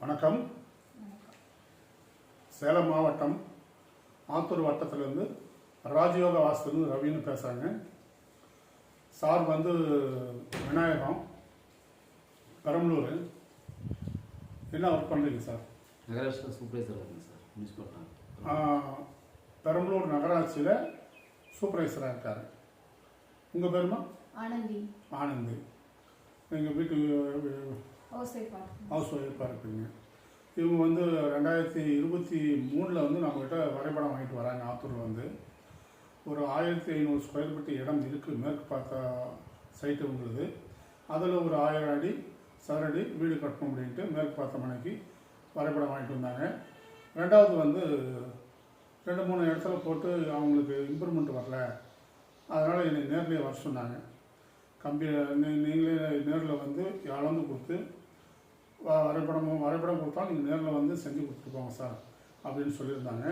வணக்கம். சேலம் மாவட்டம் ஆத்தூர் வட்டத்திலேருந்து ராஜயோக வாஸ்துலேருந்து ரவின்னு பேசுகிறாங்க சார் வந்து விநாயகம் பெரம்பலூர். என்ன ஒர்க் பண்ணுறீங்க சார்? நகராட்சியில் சூப்பர்வைசர் இருக்குங்க சார் முனிசிபல் பெரம்பலூர் நகராட்சியில் சூப்பர்வைசராக இருக்கார். உங்கள் பேருமா? ஆனந்தி. ஆனந்த். எங்கள் வீட்டு ஹவுஸ் ஒய்ஃபாக இருப்பீங்க. இவங்க வந்து ரெண்டாயிரத்தி இருபத்தி மூணில் வந்து நம்மக்கிட்ட வரைபடம் வாங்கிட்டு வராங்க ஆத்தூரில் வந்து. ஒரு ஆயிரத்தி ஐநூறு ஸ்கொயர் ஃபீட் இடம் இருக்குது மேற்கு பார்த்த சைட்டு உங்களுது. அதில் ஒரு ஆயிரம் அடி சரடி வீடு கட்டணும் அப்படின்ட்டு மேற்கு பார்த்த மனைக்கு வரைபடம் வாங்கிட்டு வந்தாங்க. ரெண்டாவது வந்து ரெண்டு மூணு இடத்துல போட்டு அவங்களுக்கு இம்ப்ரூவ்மெண்ட் வரல. அதனால் என்னை நேர்லேயே வர சொன்னாங்க. கம்பி நீ- நீங்களே நேரில் வந்து அளந்து கொடுத்து வரைபடமும் வரைபடம் கொடுத்தா நீங்கள் நேரில் வந்து செஞ்சு கொடுத்துட்டு சார் அப்படின்னு சொல்லியிருந்தாங்க.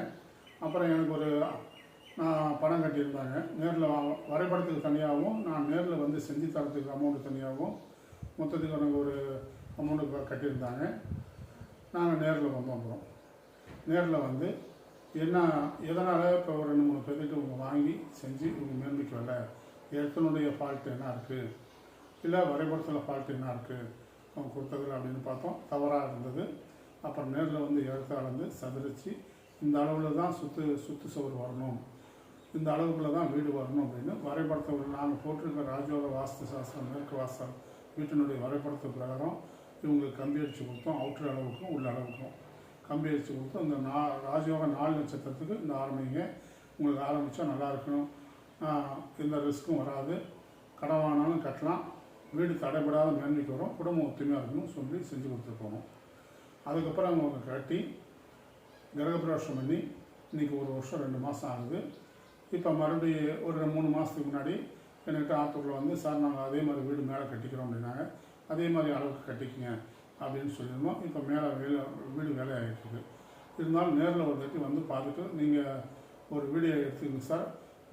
அப்புறம் எனக்கு ஒரு நான் பணம் கட்டியிருந்தாங்க. நேரில் வரைபடத்துக்கு தனியாகவும் நான் நேரில் வந்து செஞ்சு தரத்துக்கு அமௌண்ட்டு தனியாகவும் மொத்தத்துக்கு எனக்கு ஒரு அமௌண்ட்டு கட்டியிருந்தாங்க. நாங்கள் நேரில் வந்தோம். அப்புறம் நேரில் வந்து என்ன எதனால் இப்போ ஒரு ரெண்டு மூணு பேர்கிட்ட இவங்க வாங்கி செஞ்சு இவங்க மேன்மைக்கு வரல இடத்தினுடைய ஃபால்ட் என்ன இருக்குது இல்லை வரைபடத்தில் ஃபால்ட் என்ன இருக்குது அவங்க கொடுத்ததில் அப்படின்னு பார்த்தோம். தவறாக இருந்தது. அப்புறம் நேரில் வந்து இடத்த அளந்து சதுரிச்சு இந்த அளவில் தான் சுற்று சுற்று சுவர் வரணும். இந்த அளவுக்குள்ள தான் வீடு வரணும் அப்படின்னு வரைபடத்தை நாங்கள் போட்டிருக்க ராஜோக வாஸ்து சாஸ்திரம் மேற்கு வாசல் வீட்டினுடைய வரைபடத்து பிரகாரம் இவங்களுக்கு கம்பி அடித்து கொடுத்தோம். அவுட்ரு அளவுக்கும் உள்ள அளவுக்கும் கம்பி அடித்து கொடுத்தோம். இந்த நா ராஜயோக நாலு நட்சத்திரத்துக்கு இந்த ஆரம்பிங்க. உங்களுக்கு ஆரம்பித்தா நல்லா இருக்கணும். எந்த ரிஸ்க்கும் வராது. கடன் வாங்கினாலும் கட்டலாம். வீடு தடைபடாத மேன்மைக்கு வரும். குடும்பம் ஒத்துமையாக இருக்கணும் சொல்லி செஞ்சு கொடுத்துட்டு போனோம். அதுக்கப்புறம் அவங்க கட்டி கிரகப்பிரவேசம் பண்ணி இன்றைக்கி ஒரு வருஷம் ரெண்டு மாதம் ஆகுது. இப்போ மறுபடியும் ஒரு மூணு மாதத்துக்கு முன்னாடி என்கிட்ட ஆத்தூரில் வந்து சார் நாங்கள் அதே மாதிரி வீடு மேலே கட்டிக்கிறோம் அப்படின்னாங்க. அதே மாதிரி அளவுக்கு கட்டிக்கங்க அப்படின்னு சொல்லியிருந்தோம். இப்போ மேலே வேலை வீடு வேலை ஆகிட்டுருக்கு இருந்தாலும் நேரில் ஒரு தட்டி வந்து பார்த்துட்டு நீங்கள் ஒரு வீடியோ எடுத்துக்கங்க சார்.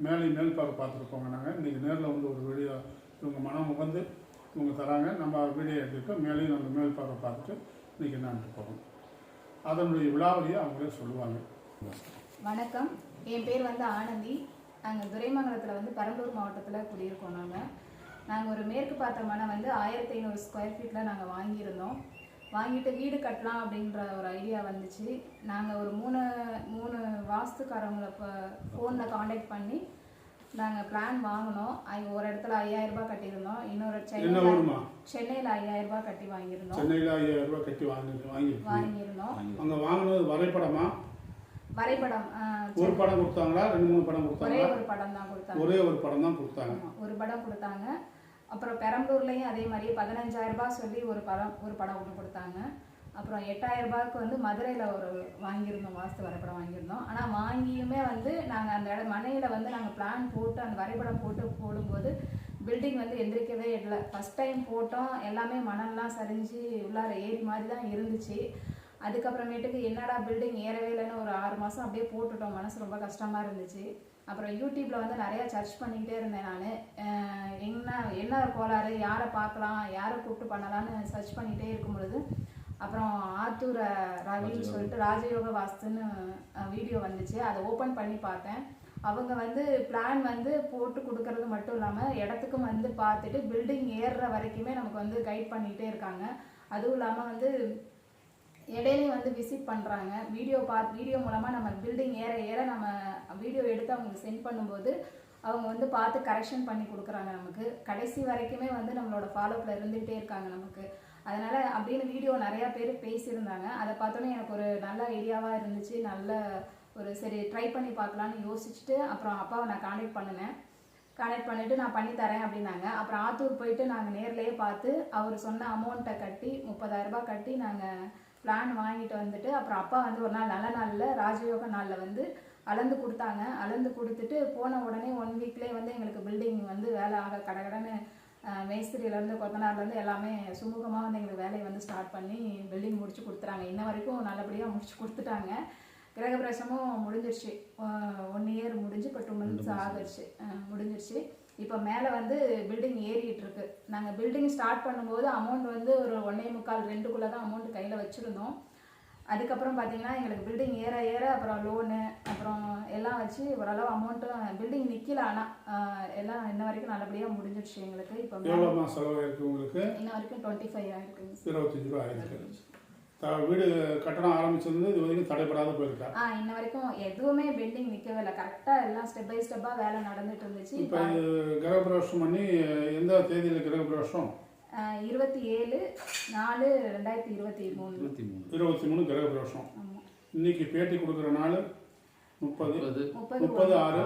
மேலே மேல் பார்க்க பார்த்துட்டு போங்க நாங்கள் இன்றைக்கி நேரில் வந்து ஒரு வீடியோ இவங்க மனம் உகந்து இவங்க தராங்க. நம்ம வீடியோ எடுத்துக்கிட்டு மேலேயும் நம்ம மேல் பார்வை பார்த்துட்டு இன்றைக்கி நான் போகணும் அதனுடைய விழாவளியை அவங்களே சொல்லுவாங்க. வணக்கம். என் பேர் வந்து ஆனந்தி. நாங்கள் துரைமங்கலத்தில் வந்து பெரம்பலூர் மாவட்டத்தில் குடியிருக்கோம் நாங்கள் நாங்கள் ஒரு மேற்கு பார்த்த மனை வந்து ஆயிரத்தி ஐநூறு ஸ்கொயர் ஃபீட்டில் நாங்கள் வாங்கியிருந்தோம். வாங்கிட்டு வீடு கட்டலாம் அப்படின்ற ஒரு ஐடியா வந்துச்சு. நாங்கள் ஒரு மூணு மூணு வாஸ்துக்காரவங்களை இப்போ ஃபோனில் காண்டாக்ட் பண்ணி நாங்கள் பிளான் வாங்கினோம். ஒரு இடத்துல ஐயாயிரம் ரூபாய் கட்டியிருந்தோம். இன்னொரு சென்னையில் சென்னையில் ஐயாயிரம் ரூபாய் கட்டி வாங்கியிருந்தோம். சென்னையில் ஐயாயிரம் ரூபாய் கட்டி வாங்கி வாங்கியிருக்கீங்க. வாங்கியிருந்தோம். அங்கே வாங்கினது வரைபடமா? வரைபடம் ஒரு படம் கொடுத்தாங்களா? ரெண்டு மூணு படம் ஒரே கொடுத்தாங்களா? ஒரு படம் தான் கொடுத்தாங்க. ஒரே ஒரு படம் தான் கொடுத்தாங்க. ஒரு படம் கொடுத்தாங்க. அப்புறம் பெரம்பலூர்லயும் அதே மாதிரி பதினஞ்சாயிரம் ரூபாய் சொல்லி ஒரு படம் ஒரு படம் ஒன்று கொடுத்தாங்க. அப்புறம் எட்டாயிரம் ரூபாய்க்கு வந்து மதுரையில் ஒரு வாங்கியிருந்தோம் வாஸ்து வரைபடம் வாங்கியிருந்தோம். ஆனால் வாங்கியுமே வந்து நாங்கள் அந்த இடம் மனையில் வந்து நாங்கள் பிளான் போட்டு அந்த வரைபடம் போட்டு போடும்போது பில்டிங் வந்து எந்திரிக்கவே இல்லை. ஃபஸ்ட் டைம் போட்டோம். எல்லாமே மணல்லாம் சரிஞ்சு உள்ளார ஏரி மாதிரி தான் இருந்துச்சு. அதுக்கப்புறமேட்டுக்கு என்னடா பில்டிங் ஏறவே இல்லைன்னு ஒரு ஆறு மாதம் அப்படியே போட்டுட்டோம். மனசு ரொம்ப கஷ்டமாக இருந்துச்சு. அப்புறம் யூடியூப்பில் வந்து நிறையா சர்ச் பண்ணிக்கிட்டே இருந்தேன் நான். என்ன என்ன கோளாறு யாரை பார்க்கலாம் யாரை கூப்பிட்டு பண்ணலான்னு சர்ச் பண்ணிகிட்டே இருக்கும் பொழுது அப்புறம் ஆத்தூர் ரவின்னு சொல்லிட்டு ராஜயோக வாஸ்துன்னு வீடியோ வந்துச்சு. அதை ஓப்பன் பண்ணி பார்த்தேன். அவங்க வந்து பிளான் வந்து போட்டு கொடுக்கறது மட்டும் இல்லாமல் இடத்துக்கும் வந்து பார்த்துட்டு பில்டிங் ஏறுற வரைக்குமே நமக்கு வந்து கைட் பண்ணிகிட்டே இருக்காங்க. அதுவும் இல்லாமல் வந்து இடையிலையும் வந்து விசிட் பண்ணுறாங்க வீடியோ பார்த்து வீடியோ மூலமாக நம்ம பில்டிங் ஏற ஏற நம்ம வீடியோ எடுத்து அவங்களுக்கு சென்ட் பண்ணும்போது அவங்க வந்து பார்த்து கரெக்ஷன் பண்ணி கொடுக்குறாங்க நமக்கு. கடைசி வரைக்குமே வந்து நம்மளோட ஃபாலோப்பில் இருந்துகிட்டே இருக்காங்க நமக்கு. அதனால் அப்படின்னு வீடியோ நிறையா பேர் பேசியிருந்தாங்க. அதை பார்த்தோன்னே எனக்கு ஒரு நல்ல ஐடியாவாக இருந்துச்சு. நல்ல ஒரு சரி ட்ரை பண்ணி பார்க்கலான்னு யோசிச்சுட்டு அப்புறம் அப்பாவை நான் காண்டாக்ட் பண்ணினேன். கனெக்ட் பண்ணிட்டு நான் பண்ணி தரேன் அப்படின்னாங்க. அப்புறம் ஆத்தூர் போயிட்டு நாங்கள் நேர்லேயே பார்த்து அவர் சொன்ன அமௌண்ட்டை கட்டி முப்பதாயிரரூபா ரூபாய் கட்டி நாங்கள் பிளான் வாங்கிட்டு வந்துட்டு அப்புறம் அப்பா வந்து ஒரு நாள் நல்ல நாளில் ராஜயோக நாளில் வந்து அளந்து கொடுத்தாங்க. அளந்து கொடுத்துட்டு போன உடனே ஒன் வீக்லேயே வந்து எங்களுக்கு பில்டிங் வந்து வேலை ஆக கடகடன்னு மேஸ்திரியிலேருந்து கொத்தனார்லேருந்து எல்லாமே சுமூகமாக வந்து எங்களுக்கு வேலையை வந்து ஸ்டார்ட் பண்ணி பில்டிங் முடிச்சு கொடுத்துறாங்க இன்ன வரைக்கும் நல்லபடியாக முடிச்சு கொடுத்துட்டாங்க. கிரகப்பிரவேசமும் முடிஞ்சிருச்சு. ஒன் இயர் முடிஞ்சு இப்போ டூ மந்த்ஸ் ஆகிடுச்சு முடிஞ்சிருச்சு. இப்போ மேலே வந்து பில்டிங் ஏறிட்டு இருக்கு. நாங்கள் பில்டிங் ஸ்டார்ட் பண்ணும்போது அமௌண்ட் வந்து ஒரு ஒன்னே முக்கால் ரெண்டுக்குள்ளே தான் அமௌண்ட் கையில் வச்சுருந்தோம். அதுக்கப்புறம் பார்த்தீங்கன்னா எங்களுக்கு பில்டிங் ஏற ஏற அப்புறம் லோனு அப்புறம் எல்லாம் வச்சு ஓரளவு அமௌண்ட்டும் பில்டிங் நிற்கல ஆனால் எல்லாம் இன்ன வரைக்கும் நல்லபடியாக முடிஞ்சிடுச்சு எங்களுக்கு. இப்போ எவ்வளோமா செலவாயிருக்கு உங்களுக்கு? இன்ன வரைக்கும் டுவெண்ட்டி ஃபைவ் ஆயிருக்குங்க சார் இருபத்தஞ்சி ரூபா ஆயிருக்கு. த வீடு கட்டணம் ஆரம்பிச்சிருந்து இது வரைக்கும் தடைப்படாத போயிருக்கா? ஆ இன்ன வரைக்கும் எதுவுமே பில்டிங் நிற்கவே இல்லை. கரெக்டாக எல்லாம் ஸ்டெப் பை ஸ்டெப்பாக வேலை நடந்துட்டு இருந்துச்சு. இப்போ கிரகப்பிரவேசம் பண்ணி எந்த தேதியில் கிரகப்பிரவேசம்? இருபத்தி ஏழு நாலு ரெண்டாயிரத்தி இருபத்தி மூணு. இருபத்தி மூணு. இருபத்தி மூணு கிரகப்பிரவேசம். ஆமாம் இன்னைக்கு பேட்டி கொடுக்குற நாள்? முப்பது. முப்பது. ஆறு.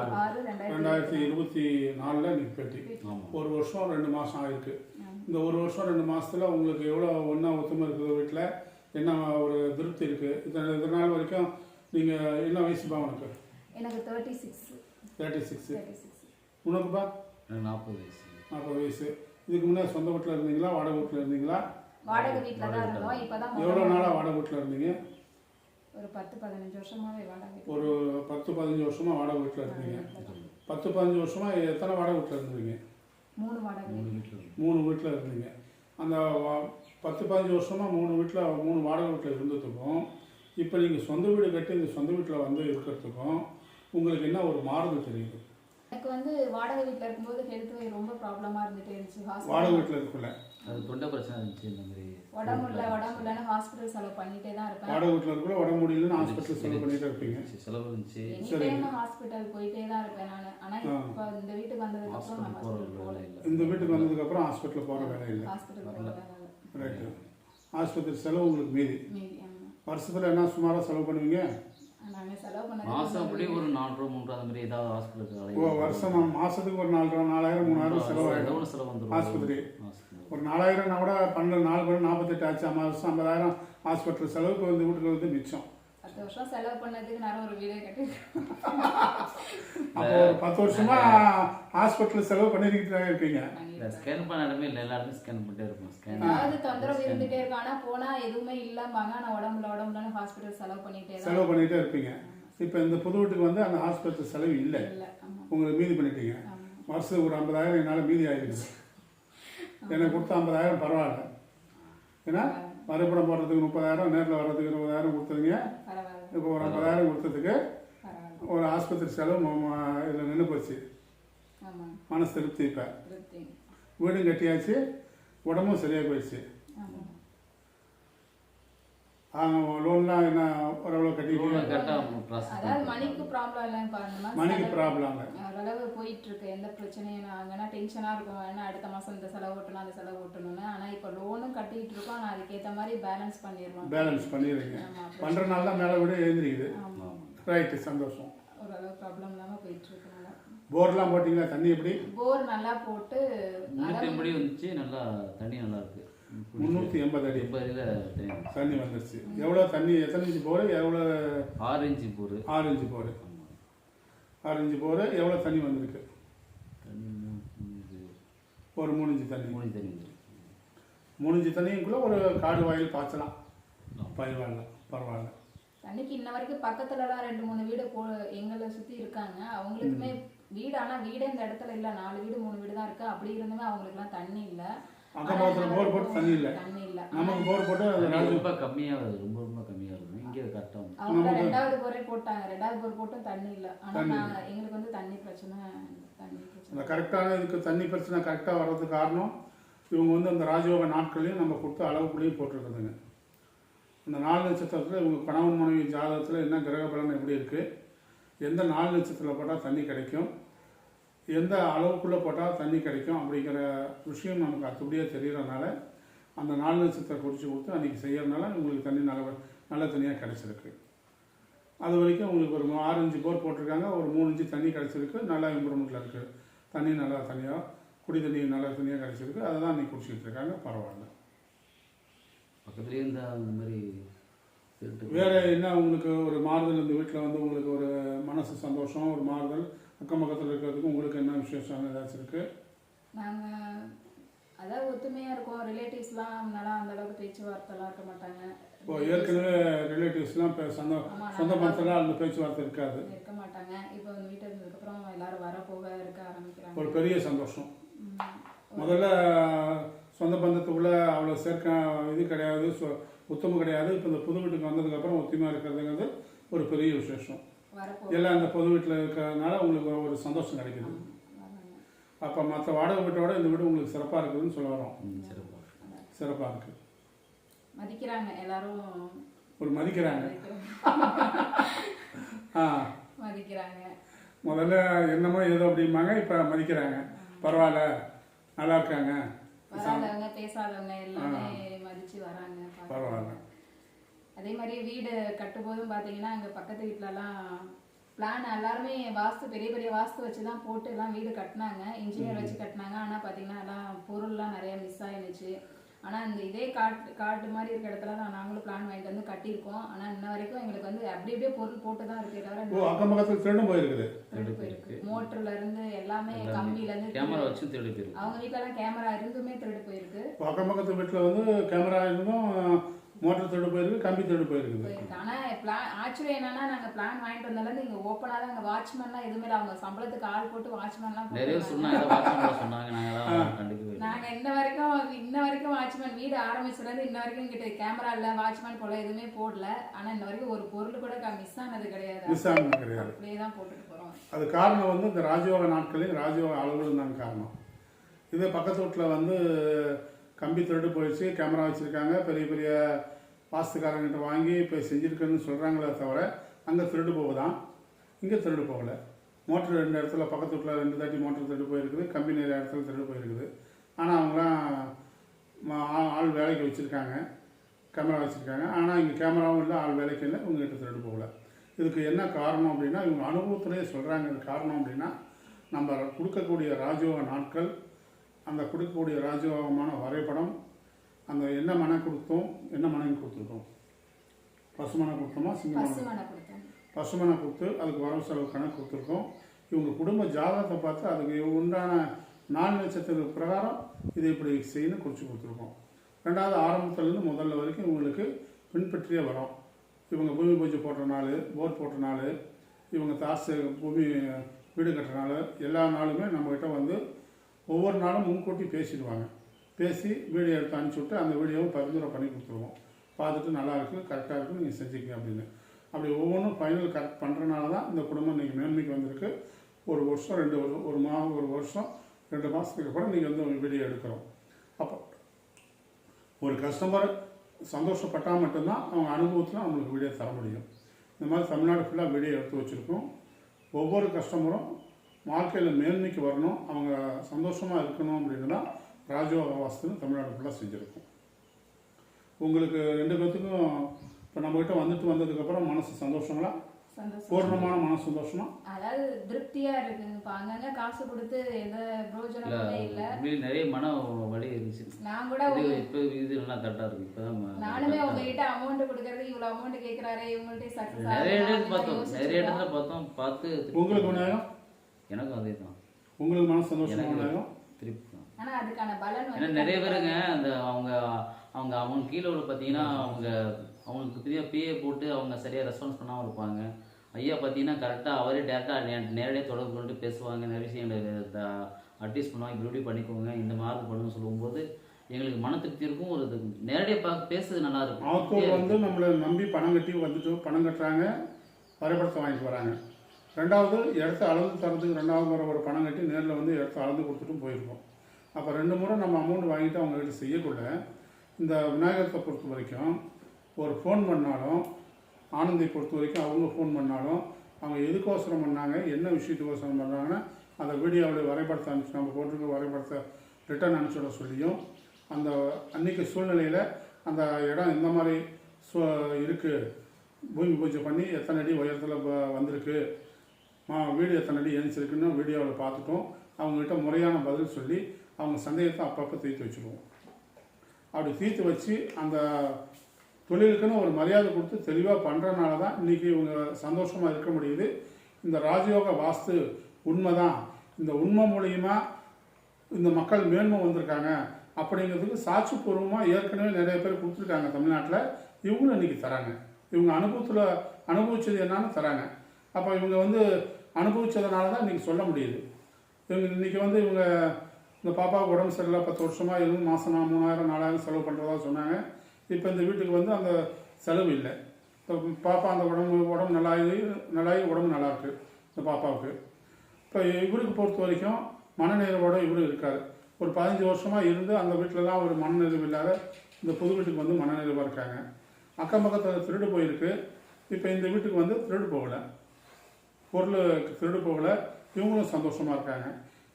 ரெண்டாயிரத்தி இருபத்தி நாலில் இன்னைக்கு பேட்டி. ஆமாம் ஒரு வருஷம் ரெண்டு மாதம் ஆயிருக்கு. இந்த ஒரு வருஷம் ரெண்டு மாசத்துல உங்களுக்கு எவ்வளோ ஒன்றா ஒத்துமை இருக்குது வீட்டில் என்ன ஒரு திருப்தி இருக்குது இத்தனை இது நாள் வரைக்கும் நீங்கள் என்ன வயசுப்பா உனக்கு? எனக்கு தேர்ட்டி சிக்ஸ் தேர்ட்டி சிக்ஸு உனக்குப்பா நாற்பது வயசு. நாற்பது வயசு. இதுக்கு முன்னே சொந்த வீட்டில் இருந்தீங்களா? வாடகை வீட்டில் இருந்தீங்களா? வாடகை வீட்டில் தான் இருந்தோம். இப்போதான் எவ்வளோ நாளாக வாடகை வீட்டில் இருந்தீங்க? ஒரு பத்து பதினஞ்சு வருஷமாவே வாடகை வீட்டுல. ஒரு பத்து பதினஞ்சு வருஷமாக வாடகை வீட்டில் இருந்தீங்க. பத்து பதினஞ்சு வருஷமாக எத்தனை வாடகை வீட்டில் இருந்தீங்க? மூணு வாடகை மூணு வீடு. வீட்டில் மூணு வீட்டில் இருந்தீங்க. அந்த வா- பத்து பதினஞ்சு வருஷமாக மூணு வீட்டில் மூணு வாடகை வீட்டில் இருந்ததுக்கும் இப்போ நீங்கள் சொந்த வீடு கட்டி இந்த சொந்த வீட்டில் வந்து இருக்கிறதுக்கும் உங்களுக்கு என்ன ஒரு மாறுதல் தெரியுது? எனக்கு வந்து வாடகை வீட்டில் இருக்கும்போது ஹெல்த் ரொம்ப ப்ராப்ளமாக இருந்துட்டே இருந்துச்சு. வாடகை வீட்டில் இருக்குல்ல அது தொண்டை பிரச்சனை இருந்துச்சு இந்த மாதிரி. உடம்பு இல்லை உடம்பு இல்லைன்னு ஹாஸ்பிட்டல் செலவு பண்ணிட்டே தான் இருப்பேன். வாடகை வீட்டில் இருக்குள்ள உடம்பு முடியலன்னு ஹாஸ்பிட்டல் செலவு பண்ணிட்டு இருப்பீங்க. செலவு இருந்துச்சு. எனி ஹாஸ்பிட்டல் போயிட்டே தான் இருப்பேன் நான். ஆனால். இப்போ இந்த வீட்டுக்கு வந்ததுக்கு அப்புறம் நான் ஹாஸ்பிட்டல் போகிற ஹாஸ்பிட்டல் போகல. வேலை இல்லை. இந்த வீட்டுக்கு வந்ததுக்கப்புறம் ஹாஸ்பிட்டல் போகிற வேலை இல்லை. ஹாஸ்பிட்டல் ரைட்டு ஆஸ்பத்திரி செலவு உங்களுக்கு மீதி. வருஷத்தில் என்ன சுமாராக செலவு பண்ணுவீங்க? மாதம் அப்படி ஒரு நாலு ரூபா மூணு அந்த மாதிரி ஏதாவது ஹாஸ்பிட்டலுக்கு ஓ வருஷம் மாதத்துக்கு ஒரு நாலு ரூபா நாலாயிரம் மூணாயிரம் செலவாயிடும் செலவு வந்துடும் ஆஸ்பத்திரி ஒரு நாலாயிரம்னா கூட பன்னெண்டு நாலு பேர் நாற்பத்தெட்டு ஆச்சு. வருஷம் ஐம்பதாயிரம் ஹாஸ்பிட்டல் செலவுக்கு வந்து வீட்டுக்கு வந்து மிச்சம். பத்து வருஷம் செலவு பண்ணதுக்கு நான் ஒரு வீடே அப்போ ஒரு பத்து வருஷமா ஹாஸ்பிட்டல் செலவு பண்ணிக்கிட்டு இருக்கீங்க இல்லை ஸ்கேன் பண்ண இடமே இல்லை. எல்லாருமே ஸ்கேன் பண்ணிட்டே இருப்போம். ஸ்கேன் ஏதாவது தொந்தரவு இருந்துட்டே இருக்கும். ஆனா போனா எதுவுமே இல்லாமாங்க நான் உடம்புல உடம்புலன்னு ஹாஸ்பிட்டல் செலவு பண்ணிட்டே செலவு பண்ணிட்டே இருப்பீங்க. இப்போ இந்த புது வீட்டுக்கு வந்து அந்த ஹாஸ்பிட்டல் செலவு இல்லை. உங்களுக்கு மீதி பண்ணிட்டீங்க. வருஷத்துக்கு ஒரு ஐம்பதாயிரம் என்னால் மீதி ஆகிடுது எனக்கு கொடுத்த ஐம்பதாயிரம் பரவாயில்ல. ஏன்னா வரைபடம் போடுறதுக்கு முப்பதாயிரம் நேரில் வர்றதுக்கு இருபதாயிரம் பரவாயில்ல. இப்போ ஒரு ஐம்பதாயிரம் கொடுத்ததுக்கு ஒரு ஆஸ்பத்திரி செலவு இதில் நின்று போச்சு. மனசு திருப்தி இப்போ. வீடும் கட்டியாச்சு உடம்பும் சரியாக போயிடுச்சு. லோன்லாம் என்ன ஓரளவு அதாவது மணிக்கு ப்ராப்ளம் இல்லைன்னு பாருங்க மணிக்கு ப்ராப்ளம் ஓரளவு போயிட்டு இருக்கு எந்த பிரச்சனையும் நான் அங்கன்னா டென்ஷனா இருக்கும்? ஏன்னா அடுத்த மாசம் இந்த செலவு ஓட்டணும் அந்த செலவு ஓட்டணும்னு. ஆனா இப்போ லோனும் கட்டிட்டு இருக்கோம். ஆனா அதுக்கேத்த மாதிரி பேலன்ஸ் பண்ணிடுவோம் பேலன்ஸ் பண்ணிடுறீங்க. பண்ணுறனால தான் மேலே விட எழுந்திரிக்குது. ரைட்டு சந்தோஷம். ஓரளவு ப்ராப்ளம் இல்லாம போயிட்டு இருக்கனால போர்லாம் போட்டிங்களா? தண்ணி எப்படி? போர் நல்லா போட்டு முன்னூற்றி வந்துச்சு. நல்லா தண்ணி நல்லா இருக்கு. முந்நூற்றி எண்பது அடி. எண்பது அடியில் தண்ணி வந்துருச்சு. எவ்வளோ தண்ணி எத்தனை இன்ச்சு போர்? எவ்வளோ ஆறு இன்ச்சு போர். ஆறு இன்ச்சு போர். ஆறு இன்ச்சு போர் எவ்வளோ தண்ணி வந்திருக்கு? ஒரு மூணு இன்ச்சு தண்ணி. மூணு தண்ணி மூணு இன்ச்சு தண்ணிக்குள்ளே ஒரு காடு வாயில் பாய்ச்சலாம். பரவாயில்ல பரவாயில்ல. தண்ணிக்கு இன்ன வரைக்கும் பக்கத்துலலாம் ரெண்டு மூணு வீடு போ எங்களை சுத்தி இருக்காங்க. அவங்களுக்குமே வீடு ஆனா வீடே இந்த இடத்துல இல்ல. நாலு வீடு மூணு வீடு தான் இருக்கு. அப்படி இருந்துமே அவங்களுக்குலாம் தண்ணி இல்ல. அக்கம் பக்கத்தில் போர் போட்டு தண்ணி இல்லை. தண்ணி இல்ல. நமக்கு போர் போட்டு அது ரொம்ப கம்மியாக வருது ரொம்ப ரொம்ப கம்மியாக வருது இங்கே கரெக்டாக அவங்க ரெண்டாவது போரே போட்டாங்க. ரெண்டாவது போர் போட்டும் தண்ணி இல்ல. ஆனா நான் எங்களுக்கு வந்து தண்ணி பிரச்சனை தண்ணி பிரச்சனை. அந்த கரெக்டான இதுக்கு தண்ணி பிரச்சனை கரெக்டாக வர்றதுக்கு காரணம் இவங்க வந்து அந்த ராஜயோக நாட்களையும் நம்ம கொடுத்த அளவுக்குள்ளேயும் போட்டிருக்குதுங்க. அந்த நாலு நட்சத்திரத்தில் இவங்க கணவன் மனைவி ஜாதகத்தில் என்ன கிரக பலன் எப்படி இருக்குது எந்த நாலு நட்சத்திரத்தில் போட்டால் தண்ணி கிடைக்கும்? எந்த அளவுக்குள்ளே போட்டால் தண்ணி கிடைக்கும் அப்படிங்கிற விஷயம் நமக்கு அத்துப்படியாக தெரியறதுனால அந்த நாலு நட்சத்திரம் குறித்து கொடுத்து அன்றைக்கி செய்யறதுனால உங்களுக்கு தண்ணி நல்ல நல்ல தண்ணியாக கிடைச்சிருக்கு. அது வரைக்கும் உங்களுக்கு ஒரு இன்ச்சு போர் போட்டிருக்காங்க ஒரு மூணு இன்ச்சு தண்ணி கிடச்சிருக்கு நல்லா இம்ப்ரூவ்மெண்ட்டில் இருக்குது தண்ணி நல்லா தண்ணியாக குடி தண்ணி நல்ல தண்ணியாக கிடச்சிருக்கு அதை தான் இன்னைக்கு குடிச்சிட்டு இருக்காங்க பரவாயில்ல. பக்கத்துலேயே இருந்தா அந்த மாதிரி வேற என்ன உங்களுக்கு ஒரு மாறுதல் இந்த வீட்டில் வந்து உங்களுக்கு ஒரு மனசு சந்தோஷம் ஒரு மாறுதல்? அக்கம் பக்கத்தில் இருக்கிறதுக்கு உங்களுக்கு என்ன விசேஷம் ஏதாச்சும் இருக்குது நாங்க அதாவது ஒத்துமையா இருக்கோம். ரிலேட்டிவ்ஸ்லாம் நல்லா அந்த அளவுக்கு பேச்சுவார்த்தைலாம் இருக்க மாட்டாங்க. இப்போ ஏற்கனவே ரிலேட்டிவ்ஸ்லாம் இப்போ சொந்த சொந்த நாங்க பந்தத்தில் அந்த பேச்சுவார்த்தை இருக்காது. இருக்க மாட்டாங்க. இப்போ வந்து வீட்டு இருந்ததுக்கப்புறம் எல்லாரும் வர போக இருக்க ஆரம்பிக்கிறாங்க. ஒரு பெரிய சந்தோஷம். முதல்ல சொந்த பந்தத்துக்குள்ளே அவ்வளோ சேர்க்க இது கிடையாது சொ- உத்தமம் கிடையாது. இப்போ இந்த புது வீட்டுக்கு வந்ததுக்கப்புறம் ஒத்துமையாக இருக்கிறதுங்கிறது ஒரு பெரிய விசேஷம். எல்லாம் இந்த புது வீட்டில் இருக்கிறதுனால உங்களுக்கு ஒரு சந்தோஷம் கிடைக்குது. அப்போ மற்ற வாடகை வீட்டோட இந்த வீடு உங்களுக்கு சிறப்பாக இருக்குதுன்னு சொல்ல வரோம் சிறப்பாக இருக்குது மதிக்கிறாங்க எல்லாரும். ஒரு மதிக்கிறாங்க. ஆ. மதிக்கிறாங்க. முதல்ல என்னமோ ஏதோ அப்படிம்பாங்க இப்போ மதிக்கிறாங்க. பரவாயில்ல நல்லா இருக்காங்க. பேசாதவங்க எல்லாமே மதிச்சு வராங்க. பரவாயில்ல. அதே மாதிரி வீடு கட்டும்போதும் பார்த்தீங்கன்னா அங்கே பக்கத்து வீட்டிலலாம் பிளான் எல்லாருமே வாஸ்து பெரிய பெரிய வாஸ்து வச்சு தான் போட்டு எல்லாம் வீடு கட்டினாங்க. இன்ஜினியர் வச்சு கட்டினாங்க. ஆனால் பார்த்தீங்கன்னா எல்லாம் பொருள்லாம் நிறைய மிஸ் ஆயிருந்துச்சு ஆனால் இந்த இதே காட்டு காட்டு மாதிரி இருக்க இடத்துல தான் நாங்களும் பிளான் வாங்கிட்டு வந்து கட்டியிருக்கோம். ஆனால் இன்ன வரைக்கும் எங்களுக்கு வந்து அப்படி அப்படியே பொருள் போட்டு தான் இருக்கே தவிர அக்கம் பக்கத்தில் திருடும் போயிருக்குது. திருடு போயிருக்கு. மோட்டர்ல இருந்து எல்லாமே. கம்பியில இருந்து கேமரா வச்சு தேடி போயிருக்கு. அவங்க வீட்டிலலாம் கேமரா இருந்துமே திருடு போயிருக்கு. அக்கம் பக்கத்து வீட்டில் வந்து கேமரா இருந்தும் மோட்டர் திருடு போயிருக்கு கம்பி திருடு போயிருக்குது. போயிருக்கு. ஆனா பிளான் ஆக்சுவலி என்னன்னா நாங்க பிளான் வாங்கிட்டு வந்தாலும் இங்க ஓப்பனா தான் அங்க வாட்ச்மேன்லாம் எதுவுமே இல்ல. அவங்க சம்பளத்துக்கு ஆள் போட்டு வாட்ச்மேன்லாம் நிறைய சொன்னாங்க சொன்னாங்க நாங்க எல்லாம் கண்டுக்கவே இல்லை. நாங்க இன்ன வரைக்கும் இன்ன வரைக்கும் வாட்ச்மேன் வீடு ஆரம்பிச்சதுல இருந்து இன்ன வரைக்கும் கிட்ட கேமரா இல்ல வாட்ச்மேன் போல எதுவுமே போடல. ஆனா இன்ன வரைக்கும் ஒரு பொருள் கூட மிஸ் ஆனது கிடையாது. மிஸ் ஆனது கிடையாது. அப்படியே தான் போட்டுட்டு போறோம். அது காரணம் வந்து இந்த ராஜயோக நாட்களையும் ராஜயோக அளவுகளும் தான் காரணம். இதே பக்கத்து வீட்டில் வந்து கம்பி திருடு போயிடுச்சு கேமரா வச்சுருக்காங்க பெரிய பெரிய வாஸ்துக்காரங்கிட்ட வாங்கி இப்போ செஞ்சுருக்கேன்னு சொல்கிறாங்களே தவிர அங்கே திருடு போகுதான். இங்கே திருடு போகலை. மோட்டர் ரெண்டு இடத்துல பக்கத்து வீட்டில் ரெண்டு தாட்டி மோட்டர் திருடு போயிருக்குது கம்பி நிறைய இடத்துல திருடு போயிருக்குது. ஆனால் அவங்களாம் ஆள் வேலைக்கு வச்சுருக்காங்க கேமரா வச்சுருக்காங்க. ஆனால் இங்கே கேமராவும் இல்லை ஆள் வேலைக்கு இல்லை இவங்ககிட்ட திருடு போகல. இதுக்கு என்ன காரணம் அப்படின்னா இவங்க அனுபவத்திலே சொல்கிறாங்க காரணம் அப்படின்னா நம்ம கொடுக்கக்கூடிய ராஜோக நாட்கள் அந்த கொடுக்கக்கூடிய ராஜயோகமான வரைபடம் அந்த என்ன மனை கொடுத்தோம் என்ன மனை கொடுத்துருக்கோம். பசுமனை கொடுத்தோமா சிங்கமனை பசுமனை கொடுத்து அதுக்கு வரவு செலவு கணக்கு கொடுத்துருக்கோம். இவங்க குடும்ப ஜாதகத்தை பார்த்து அதுக்கு உண்டான நாள் நட்சத்திர பிரகாரம் இதை இப்படி செய்யணும் குறித்து கொடுத்துருக்கோம். ரெண்டாவது ஆரம்பத்துலேருந்து முதல்ல வரைக்கும் இவங்களுக்கு பின்பற்றியே வரோம். இவங்க பூமி பூஜை போட்ட நாள் போர் போட்ட நாள் இவங்க தாசு பூமி வீடு கட்டுற நாள் எல்லா நாளுமே நம்மக்கிட்ட வந்து ஒவ்வொரு நாளும் முன்கூட்டி பேசிடுவாங்க. பேசி வீடியோ எடுத்து அனுப்பிச்சி விட்டு அந்த வீடியோவும் பரிந்துரை பண்ணி கொடுத்துருவோம். பார்த்துட்டு நல்லாயிருக்கு கரெக்டாக இருக்கும் நீங்கள் செஞ்சுக்கங்க அப்படின்னு. அப்படி ஒவ்வொன்றும் ஃபைனல் கரெக்ட் பண்ணுறனால தான் இந்த குடும்பம் இன்றைக்கி மேன்மைக்கு வந்திருக்கு. ஒரு வருஷம் ரெண்டு வருஷம் ஒரு மா ஒரு வருஷம் ரெண்டு மாதத்துக்கு அப்புறம் நீங்கள் வந்து வீடியோ எடுக்கிறோம். அப்போ ஒரு கஸ்டமர் சந்தோஷப்பட்டால் மட்டும்தான் அவங்க அனுபவத்தில் அவங்களுக்கு வீடியோ தர முடியும். இந்த மாதிரி தமிழ்நாடு ஃபுல்லாக வீடியோ எடுத்து வச்சுருக்கோம். ஒவ்வொரு கஸ்டமரும் வாழ்க்கையில் மேன்மைக்கு வரணும் அவங்க சந்தோஷமாக இருக்கணும் அப்படின்னு ராஜயோக வாஸ்துன்னு தமிழ்நாடு ஃபுல்லாக செஞ்சுருக்கோம். உங்களுக்கு ரெண்டு பேர்த்துக்கும் இப்போ நம்மகிட்ட வந்துட்டு வந்ததுக்கப்புறம் மனசு சந்தோஷங்களா? சந்தோஷம். பூர்ணமான மன சந்தோஷமா? அதாவது திருப்தியா இருக்குங்க. இப்ப அங்கங்க காசு கொடுத்து எந்த பிரயோஜனமுமே இல்ல நிறைய மன வலி இருந்துச்சு. நான் கூட இப்போ இது நல்லா கரெக்டா இருக்கு. இப்பதான் நானுமே உங்ககிட்ட அமௌண்ட் கொடுக்கறது இவ்வளவு அமௌண்ட் கேக்குறாரு இவங்கள்ட்ட சக்சஸ் நிறைய இடத்துல பார்த்தோம். நிறைய இடத்துல பார்த்தோம். பார்த்து உங்களுக்கு நியாயம் எனக்கும் அதே தான் உங்களுக்கு மன நியாயம் திருப்பி தான் ஏன்னா நிறைய பேருங்க அந்த அவங்க அவங்க அவங்க கீழே உள்ள பார்த்தீங்கன்னா அவங்க அவங்களுக்கு பெரிய பிஏ போட்டு அவங்க சரியாக ரெஸ்பான்ஸ் பண்ணாமல் இருப்பாங்க. ஐயா பார்த்தீங்கன்னா கரெக்டாக அவரே டேரெக்டாக நேரடியாக தொடர்பு கொண்டு பேசுவாங்க. நிறைய விஷயங்களை அட்வைஸ் பண்ணுவாங்க. இப்படி இப்படி பண்ணிக்கோங்க இந்த மாதிரி பண்ணுங்க சொல்லும்போது எங்களுக்கு மன திருப்தி இருக்கும். ஒரு நேரடியாக பார்க்க பேசுறது நல்லா இருக்கும். ஆத்தூர் வந்து நம்மளை நம்பி பணம் கட்டி வந்துட்டு பணம் கட்டுறாங்க வரைபடத்தை வாங்கிட்டு வராங்க. ரெண்டாவது இடத்த அளந்து தரத்துக்கு ரெண்டாவது முறை ஒரு பணம் கட்டி நேரில் வந்து இடத்த அளந்து கொடுத்துட்டும் போயிருக்கோம். அப்போ ரெண்டு முறை நம்ம அமௌண்ட் வாங்கிட்டு அவங்ககிட்ட செய்யக்குள்ள இந்த விநாயகத்தை பொறுத்த வரைக்கும் ஒரு ஃபோன் பண்ணாலும் ஆனந்தை பொறுத்த வரைக்கும் அவங்க ஃபோன் பண்ணாலும் அவங்க எதுக்கோசரம் பண்ணாங்க என்ன விஷயத்துக்கோசரம் பண்ணுறாங்கன்னா அந்த வீடியோவுடைய வரைபடத்தை அனுப்பிச்சு நம்ம போட்டிருக்க வரைபடத்தை ரிட்டர்ன் அனுப்பிச்சுட சொல்லியும் அந்த அன்னைக்கு சூழ்நிலையில் அந்த இடம் இந்த மாதிரி சூ இருக்குது பூமி பூஜை பண்ணி எத்தனை அடி உயரத்தில் வந்திருக்கு வீடியோ வீடு எத்தனை அடி வீடியோவில் பார்த்துட்டோம். அவங்ககிட்ட முறையான பதில் சொல்லி அவங்க சந்தேகத்தை அப்பப்போ தீர்த்து வச்சுருவோம் அப்படி தீர்த்து வச்சு அந்த தொழிலுக்குன்னு ஒரு மரியாதை கொடுத்து தெளிவாக பண்ணுறனால தான் இன்றைக்கி இவங்க சந்தோஷமாக இருக்க முடியுது. இந்த ராஜயோக வாஸ்து உண்மை தான் இந்த உண்மை மூலியமா இந்த மக்கள் மேன்மை வந்திருக்காங்க அப்படிங்கிறதுக்கு சாட்சிப்பூர்வமாக ஏற்கனவே நிறைய பேர் கொடுத்துருக்காங்க தமிழ்நாட்டில். இவங்களும் இன்றைக்கி தராங்க. இவங்க அனுபவத்தில் அனுபவிச்சது என்னன்னு தராங்க. அப்போ இவங்க வந்து அனுபவித்ததுனால தான் இன்றைக்கி சொல்ல முடியுது. இவங்க இன்றைக்கி வந்து இவங்க இந்த பாப்பாவுக்கு உடம்பு சரியில்லை பத்து வருஷமாக இருந்து மாதம் நான் மூணாயிரம் நாலாயிரம் செலவு பண்ணுறதா சொன்னாங்க. இப்போ இந்த வீட்டுக்கு வந்து அந்த செலவு இல்லை. இப்போ பாப்பா அந்த உடம்பு உடம்பு நல்லாகி நல்லாயி உடம்பு நல்லாயிருக்கு இந்த பாப்பாவுக்கு. இப்போ இவருக்கு பொறுத்த வரைக்கும் மனநிறைவோடு இவரு இருக்கார். ஒரு பதினஞ்சு வருஷமாக இருந்து அந்த வீட்டிலலாம் ஒரு மனநிறைவு இல்லாத இந்த புது வீட்டுக்கு வந்து மனநிறைவாக இருக்காங்க. அக்கம் பக்கத்தில் திருடு போயிருக்கு. இப்போ இந்த வீட்டுக்கு வந்து திருடு போகலை. பொருள் திருடு போகலை இவங்களும் சந்தோஷமாக இருக்காங்க.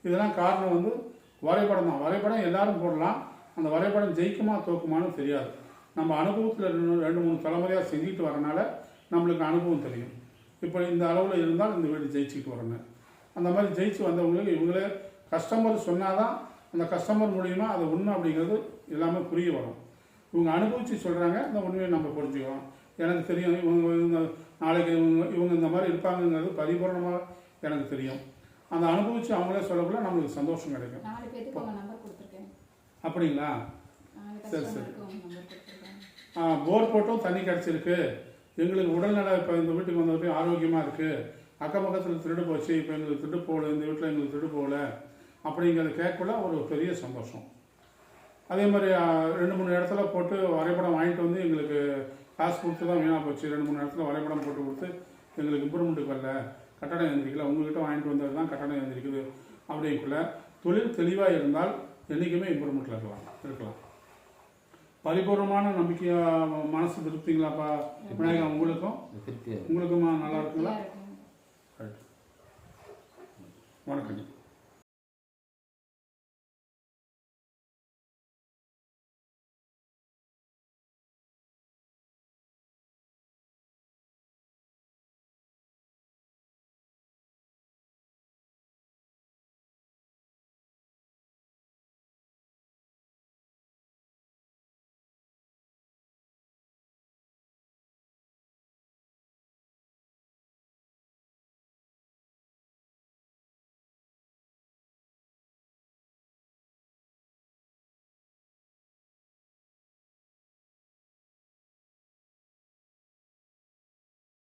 இதெல்லாம் காரணம் வந்து வரைபடம் தான். வரைபடம் எல்லாரும் போடலாம். அந்த வரைபடம் ஜெயிக்குமா தோக்குமான்னு தெரியாது. நம்ம அனுபவத்தில் ரெண்டு ரெண்டு மூணு தலைமுறையாக செஞ்சுட்டு வரனால நம்மளுக்கு அனுபவம் தெரியும். இப்போ இந்த அளவில் இருந்தால் இந்த வீடு ஜெயிச்சுக்கிட்டு வரணும். அந்த மாதிரி ஜெயிச்சு வந்தவங்களுக்கு இவங்களே கஸ்டமர் சொன்னால் தான் அந்த கஸ்டமர் மூலிமா அது உண்மை அப்படிங்கிறது எல்லாமே புரிய வரும். இவங்க அனுபவித்து சொல்கிறாங்க அந்த உண்மையை நம்ம புரிஞ்சுக்கிறோம். எனக்கு தெரியும் இவங்க நாளைக்கு இவங்க இவங்க இந்த மாதிரி இருப்பாங்கங்கிறது பரிபூர்ணமாக எனக்கு தெரியும். அந்த அனுபவித்து அவங்களே சொல்லக்குள்ள நம்மளுக்கு சந்தோஷம் கிடைக்கும். அப்படிங்களா? சரி, சரி. ஆ, போர் போட்டும் தண்ணி கிடச்சிருக்கு. எங்களுக்கு உடல்நல இப்போ இந்த வீட்டுக்கு வந்தப்போ ஆரோக்கியமாக இருக்குது அக்கம் பக்கத்தில் திருடு போச்சு. இப்போ எங்களுக்கு திருடு போகல. இந்த வீட்டில் எங்களுக்கு திருடு போகல. அப்படிங்கிறத கேட்கல ஒரு பெரிய சந்தோஷம். அதே மாதிரி ரெண்டு மூணு இடத்துல போட்டு வரைபடம் வாங்கிட்டு வந்து எங்களுக்கு காசு கொடுத்து தான் வீணாக போச்சு. ரெண்டு மூணு இடத்துல வரைபடம் போட்டு கொடுத்து எங்களுக்கு இம்ப்ரூவ்மெண்ட்டுக்கு வரல. கட்டடம் எழுந்திரிக்கல. உங்ககிட்ட வாங்கிட்டு வந்தது தான் கட்டடம் எழுந்திரிக்குது. அப்படிங்குள்ள தொழில் தெளிவாக இருந்தால் என்றைக்குமே இம்ப்ரூவ்மெண்ட்டில் இருக்கலாம். இருக்கலாம். பரிபூர்ணமான நம்பிக்கையா மனசு திருப்திங்களாப்பா? விநாயகா உங்களுக்கும்? உங்களுக்குமா நல்லா இருக்குங்களா? ரைட் வணக்கம்.